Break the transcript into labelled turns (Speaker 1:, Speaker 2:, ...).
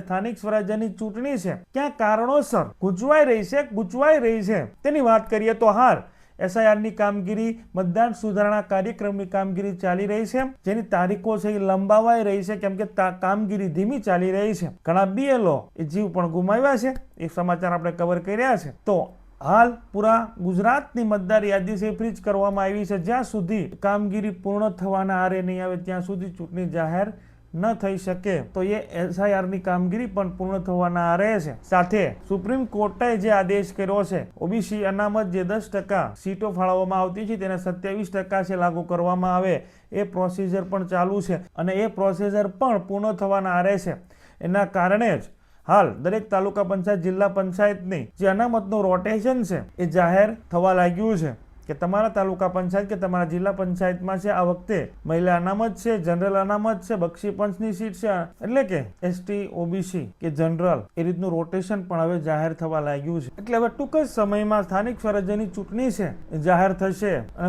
Speaker 1: સ્થાનિક સ્વરાજ્યની ચૂંટણી છે. ક્યાં કારણોસર ગુંચવાઈ રહી છે, ગુંચવાઈ રહી છે? તેની વાત કરીએ તો હાલ એસઆઈઆરની કામગીરી, મતદાન સુધારણા કાર્યક્રમની કામગીરી ચાલી રહી છે. જેની તારીખો છે એ લંબાવાઈ રહી છે, કેમ કે કામગીરી ધીમી ચાલી રહી છે. ઘણા બીએલઓ એ જીવ પણ ગુમાવ્યા છે. એ સમાચાર આપણે કવર કર્યા છે. તો હાલ પૂરા ગુજરાતની મતદાર યાદી છે ફ્રીજ કરવામાં આવી છે. જ્યાં સુધી કામગીરી પૂર્ણ થવાના આરે નહીં આવે, ત્યાં સુધી ચૂંટણી જાહેર ન થઈ શકે, તો એ એસઆઈઆરની કામગીરી પણ પૂર્ણ થવાના છે. સાથે સુપ્રીમ કોર્ટે જે આદેશ કર્યો છે, ઓબીસી અનામત જે દસ ટકા સીટો ફાળવવામાં આવતી છે, તેને સત્યાવીસ ટકા છે લાગુ કરવામાં આવે, એ પ્રોસીજર પણ ચાલુ છે અને એ પ્રોસીજર પણ પૂર્ણ થવાના છે. એના કારણે જ હાલ દરેક તાલુકા પંચાયત, જિલ્લા પંચાયતની જે અનામતનું રોટેશન છે, એ જાહેર થવા લાગ્યું છે. કે તમારા તાલુકા પંચાયત કે તમારા જિલ્લા પંચાયતમાં છે, આ વખતે મહિલા અનામત છે, જનરલ અનામત છે, બક્ષી પંચની સીટ છે, એટલે કે એસટી, ઓબીસી કે જનરલ, એ રીતનું રોટેશન પણ હવે જાહેર થવા લાગ્યું છે. એટલે હવે ટૂંક જ સમયમાં સ્થાનિક સ્વરાજ્યની ચૂંટણી છે જાહેર થશે.